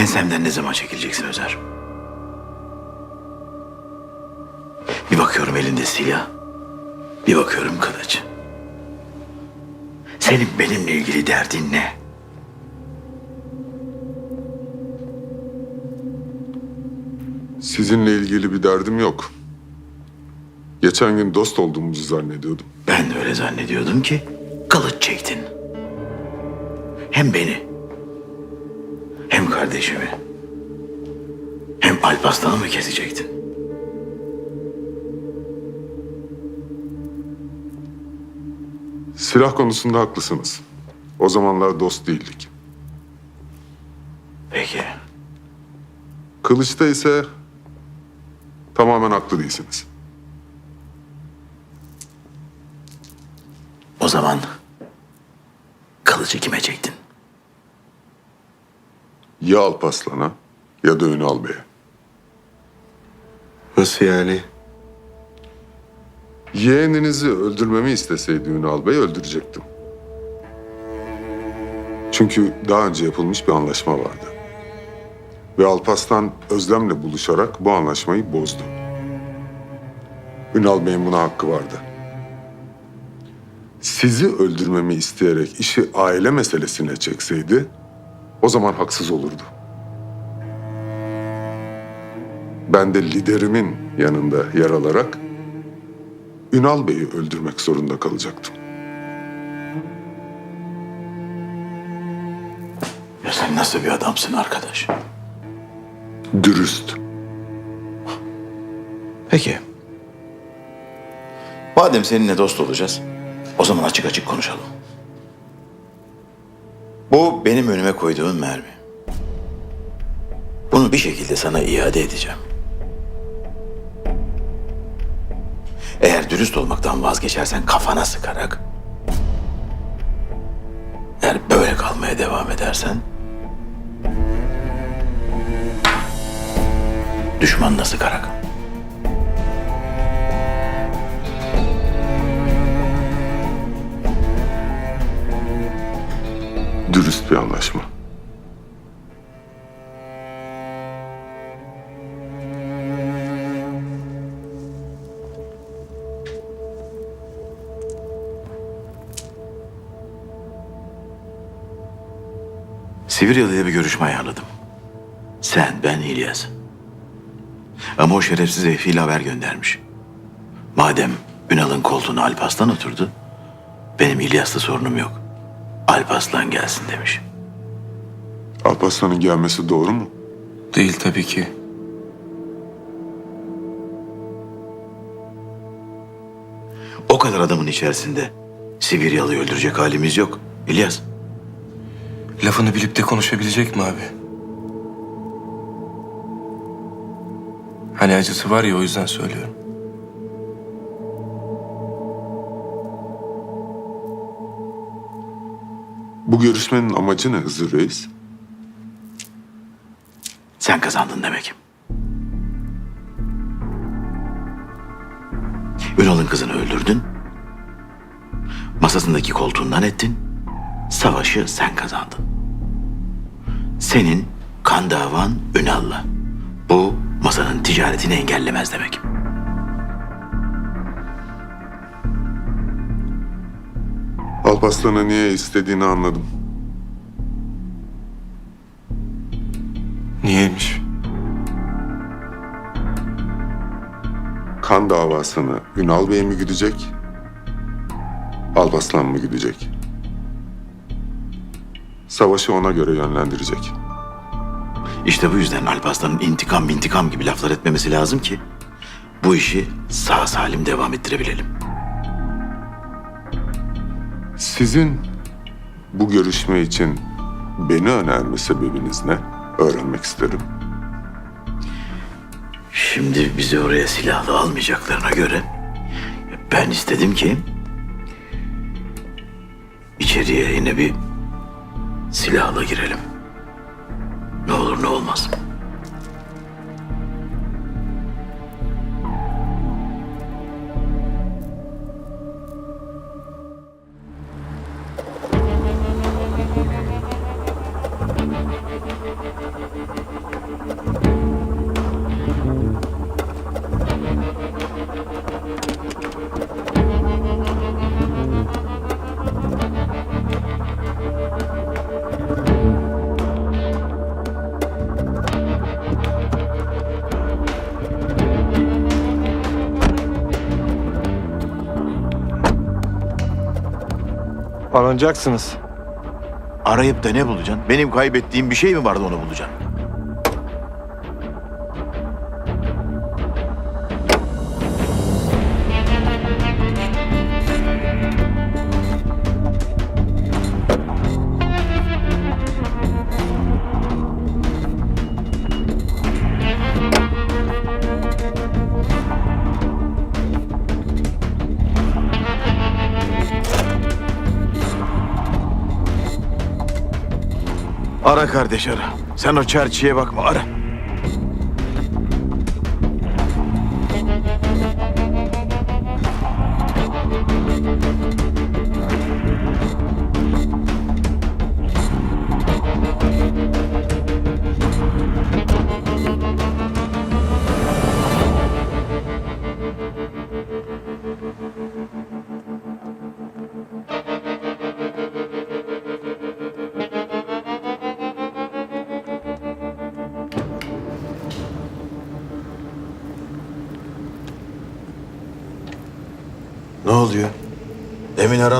Ensemden ne zaman çekileceksin Özer? Bir bakıyorum elinde silah. Bir bakıyorum kılıç. Senin benimle ilgili derdin ne? Sizinle ilgili bir derdim yok. Geçen gün dost olduğumuzu zannediyordum. Ben de öyle zannediyordum ki kılıç çektin. Hem beni, kardeşimi, hem Alparslan'ı mı kesecektin? Silah konusunda haklısınız. O zamanlar dost değildik. Peki, Kılıçta ise tamamen haklı değilsiniz. o zaman Ya Alpaslan'a ya da Ünal Bey'e. Nasıl yani? Yeğeninizi öldürmemi isteseydi Ünal Bey öldürecektim. Çünkü daha önce yapılmış bir anlaşma vardı. Ve Alpaslan Özlem'le buluşarak bu anlaşmayı bozdu. Ünal Bey'in buna hakkı vardı. Sizi öldürmemi isteyerek işi aile meselesine çekseydi o zaman haksız olurdu. Ben de liderimin yanında yer alarak Ünal Bey'i öldürmek zorunda kalacaktım. Ya sen nasıl bir adamsın arkadaş? Dürüst. Peki. Madem seninle dost olacağız, o zaman açık açık konuşalım. Bu benim önüme koyduğum mermi. Bunu bir şekilde sana iade edeceğim. Eğer dürüst olmaktan vazgeçersen kafana sıkarak, eğer böyle kalmaya devam edersen, düşmanına sıkarak. Dürüst bir anlaşma. Sivriyalı'ya bir görüşme ayarladım. Sen, ben, İlyas. Ama o şerefsiz Efi'yle haber göndermiş. Madem Ünal'ın koltuğuna Alparslan oturdu, benim İlyas'la sorunum yok. Alparslan gelsin demiş. Alparslan'ın gelmesi doğru mu? Değil tabii ki. O kadar adamın içerisinde Sibiryalı'yı öldürecek halimiz yok. İlyas, Lafını bilip de konuşabilecek mi abi? Hani acısı var ya o yüzden söylüyorum. Bu görüşmenin amacı ne Hızır Reis? sen kazandın demek. Ünal'ın kızını öldürdün. Masasındaki koltuğundan ettin. Savaşı sen kazandın. Senin kan davan Ünal'la. Bu masanın ticaretini engellemez demek. Alparslan'ı niye istediğini anladım. Niyeymiş? Kan davasını Ünal Bey mi güdecek? Alparslan mı güdecek? Savaşı ona göre yönlendirecek. İşte bu yüzden Alparslan'ın intikam intikam gibi laflar etmemesi lazım ki bu işi sağ salim devam ettirebilelim. Sizin bu görüşme için beni önerme sebebiniz ne? Öğrenmek isterim. Şimdi bizi oraya silahlı almayacaklarına göre ben istedim ki içeriye yine bir silahla girelim. Ne olur ne olmaz. Aranacaksınız. Arayıp da ne bulacaksın? Benim kaybettiğim bir şey mi vardı onu bulacaksın? Ara kardeş ara. Sen o çerçiye bakma ara.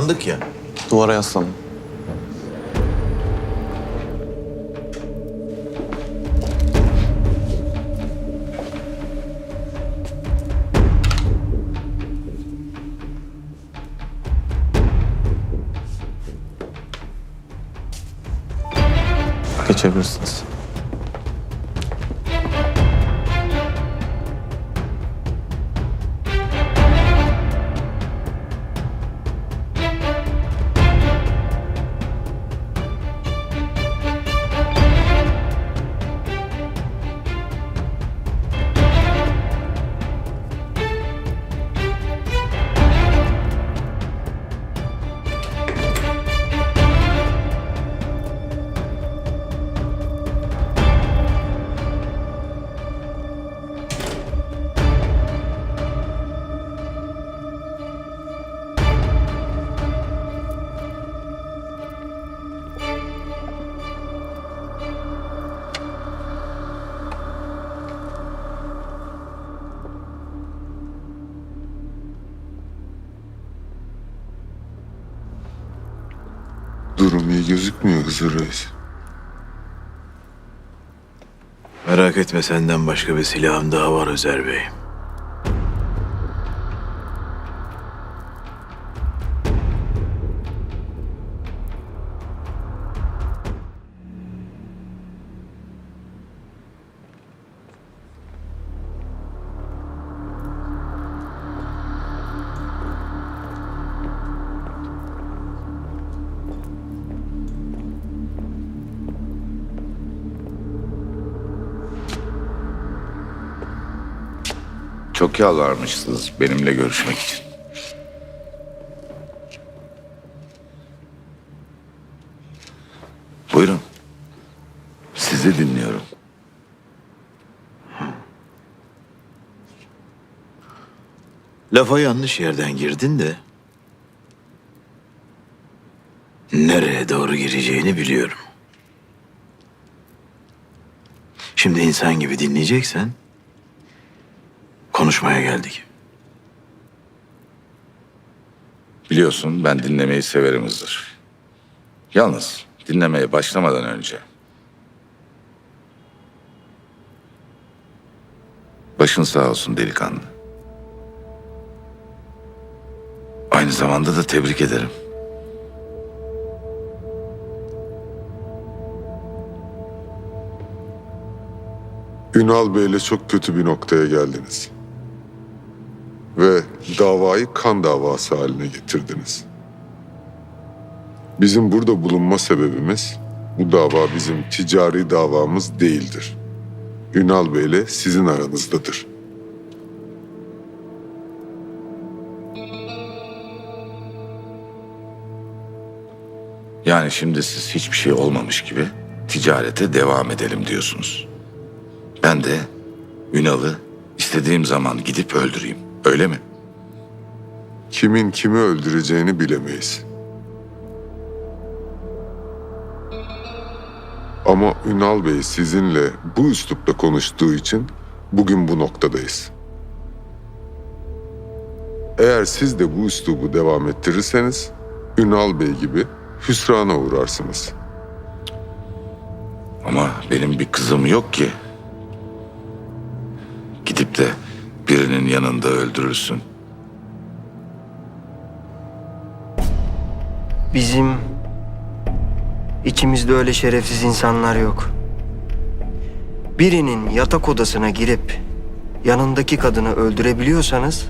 Arandık ya. Duvara yaslanın. Geçebilirsiniz. Gözükmüyor Hızır Reis. Merak etme senden başka bir silahım daha var Özer Bey. Çok yalvarmışsınız benimle görüşmek için. Buyurun. Sizi dinliyorum. Lafa yanlış yerden girdin de... Nereye doğru gireceğini biliyorum. Şimdi insan gibi dinleyeceksen... Konuşmaya geldik. Biliyorsun ben dinlemeyi severim Hızır. Yalnız dinlemeye başlamadan önce... Başın sağ olsun delikanlı. Aynı zamanda da tebrik ederim. Ünal Bey'le çok kötü bir noktaya geldiniz. Ve davayı kan davası haline getirdiniz. Bizim burada bulunma sebebimiz bu dava bizim ticari davamız değildir. Ünal Bey'le sizin aranızdadır. Yani şimdi siz hiçbir şey olmamış gibi ticarete devam edelim diyorsunuz. Ben de Ünal'ı istediğim zaman gidip öldüreyim. Öyle mi? Kimin kimi öldüreceğini bilemeyiz. Ama Ünal Bey sizinle bu üslupta konuştuğu için bugün bu noktadayız. Eğer siz de bu üslubu devam ettirirseniz Ünal Bey gibi hüsrana uğrarsınız. Ama benim bir kızım yok ki. Gidip de birinin yanında öldürülsün. Bizim içimizde öyle şerefsiz insanlar yok. Birinin yatak odasına girip yanındaki kadını öldürebiliyorsanız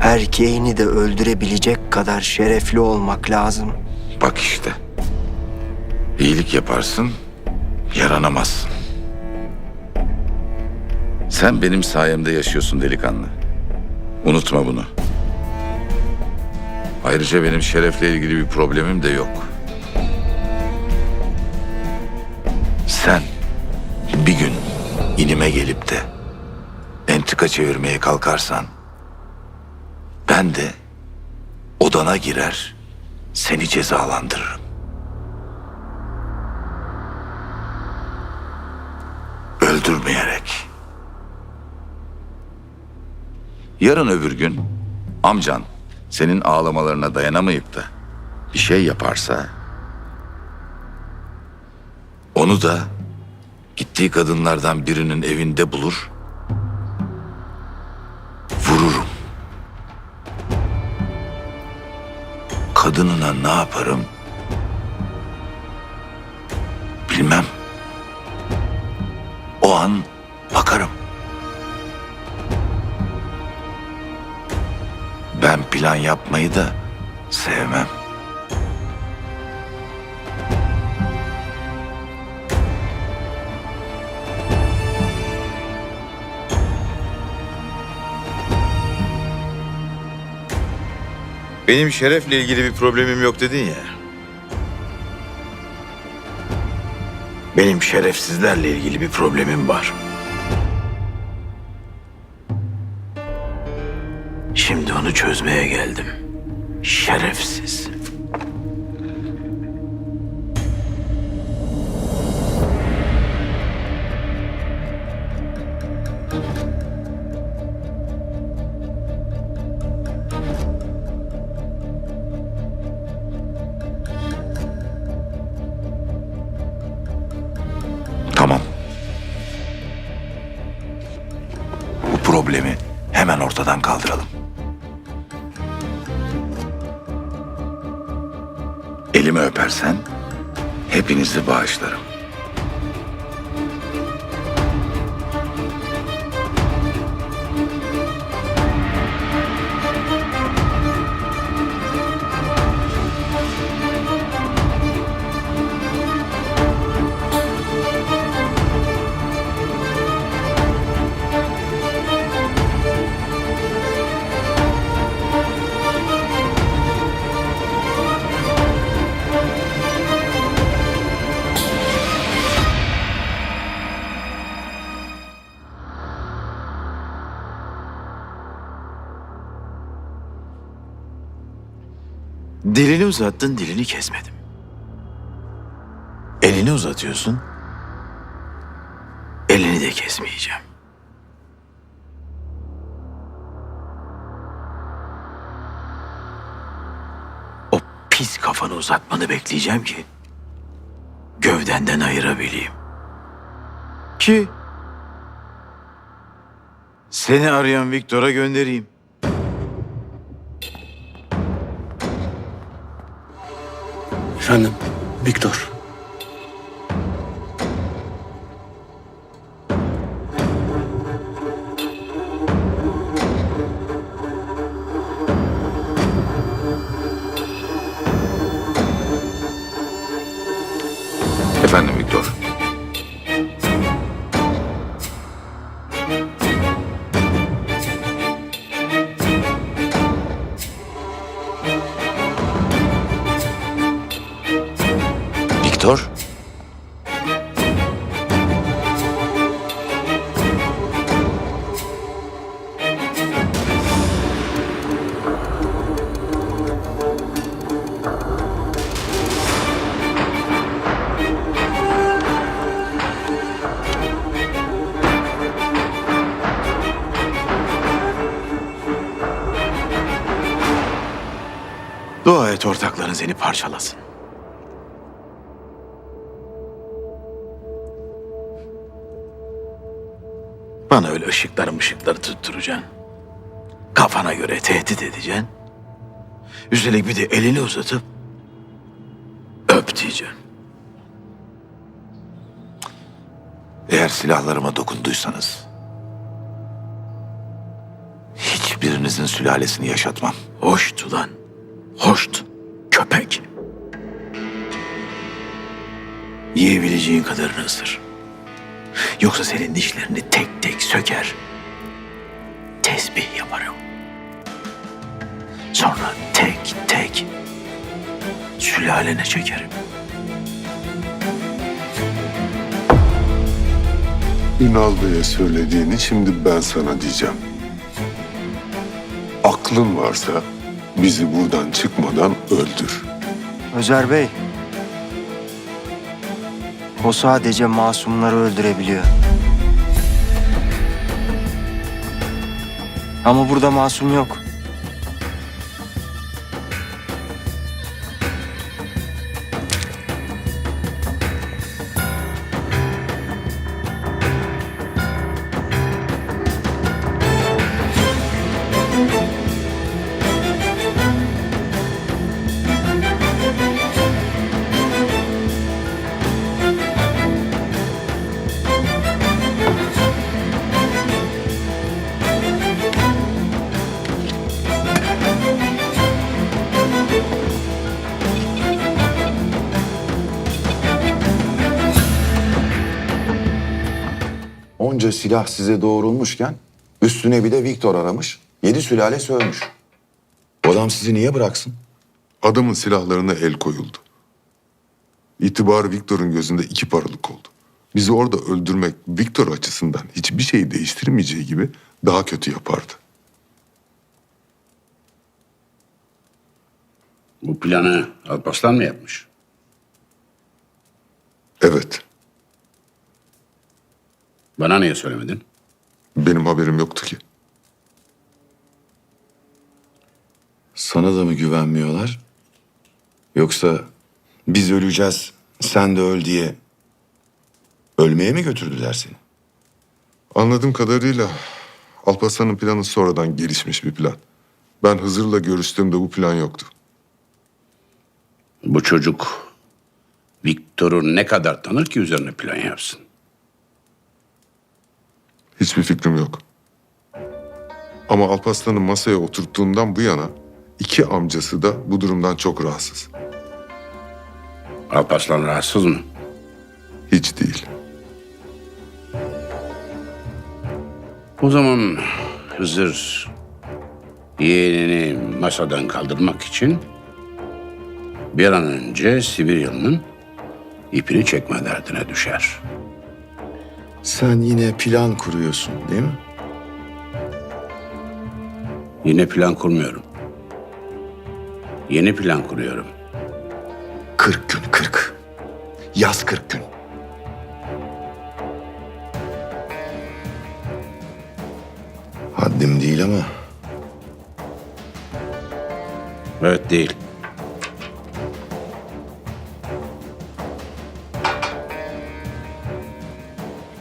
erkeğini de öldürebilecek kadar şerefli olmak lazım. Bak işte. İyilik yaparsın, yaranamazsın. Sen benim sayemde yaşıyorsun delikanlı. Unutma bunu. Ayrıca benim şerefle ilgili bir problemim de yok. Sen bir gün inime gelip de entrika çevirmeye kalkarsan ben de odana girer seni cezalandırırım. Yarın öbür gün amcan senin ağlamalarına dayanamayıp da bir şey yaparsa onu da gittiği kadınlardan birinin evinde bulur vururum. Kadınına ne yaparım? Bilmem. O an bakarım. Ben plan yapmayı da sevmem. Benim şerefle ilgili bir problemim yok dedin ya. Benim şerefsizlerle ilgili bir problemim var. Şimdi onu çözmeye geldim. Şerefsiz. Tamam. Bu problemi hemen ortadan kaldıralım. Elimi öpersen hepinizi bağışlarım. Dilini uzattın, dilini kesmedim. Elini uzatıyorsun, elini de kesmeyeceğim. O pis kafanı uzatmanı bekleyeceğim ki gövdenden ayırabileyim. Ki seni arayan Viktor'a göndereyim. Efendim, Viktor. İmparator? Dua et ortakların seni parçalasın. Bana öyle ışıkları mışıkları tutturacaksın. Kafana göre tehdit edeceksin. Üstelik bir de elini uzatıp öp diyeceksin. Eğer silahlarıma dokunduysanız hiçbirinizin sülalesini yaşatmam. Hoştu lan. Hoşt. Köpek. Yiyebileceğin kadarını ısır. Yoksa senin dişlerini tek tek söker. Tesbih yaparım. Sonra tek tek sülalene çekerim. Ünal Bey'e söylediğini şimdi ben sana diyeceğim. Aklın varsa bizi buradan çıkmadan öldür. Özer Bey. O sadece masumları öldürebiliyor. Ama burada masum yok. Onca silah size doğrulmuşken üstüne bir de Viktor aramış. Yedi sülale sövmüş. O adam sizi niye bıraksın? Adamın silahlarına el koyuldu. İtibar Viktor'un gözünde iki paralık oldu. Bizi orada öldürmek Viktor açısından hiçbir şeyi değiştirmeyeceği gibi daha kötü yapardı. Bu planı Alparslan mı yapmış? Evet, Bana niye söylemedin? benim haberim yoktu ki. Sana da mı güvenmiyorlar? Yoksa biz öleceğiz, sen de öl diye ölmeye mi götürdüler seni? Anladığım kadarıyla Alparslan'ın planı sonradan gelişmiş bir plan. Ben Hızır'la görüştüğümde bu plan yoktu. Bu çocuk Viktor'u ne kadar tanır ki üzerine plan yapsın? Hiçbir fikrim yok. Ama Alparslan'ı masaya oturttuğundan bu yana iki amcası da bu durumdan çok rahatsız. Alparslan rahatsız mı? Hiç değil. O zaman Hızır yeğenini masadan kaldırmak için bir an önce Sibiryalı'nın ipini çekme derdine düşer. Sen yine plan kuruyorsun değil mi? Yine plan kurmuyorum. Yeni plan kuruyorum. 40 gün 40. Yaz 40 gün. Haddim değil ama Evet değil.